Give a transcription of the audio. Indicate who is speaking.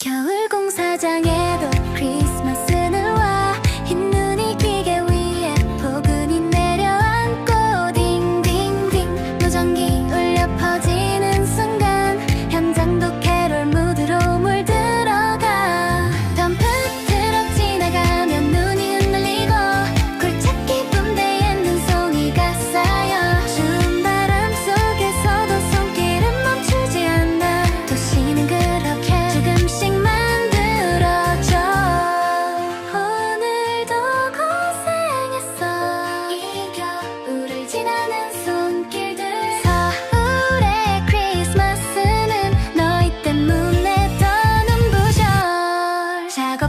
Speaker 1: 겨울 공사장에도 크리스마스는 와 흰 눈이 기계 위에 포근히 내려앉고 딩딩딩 무전기 울려 퍼지 작업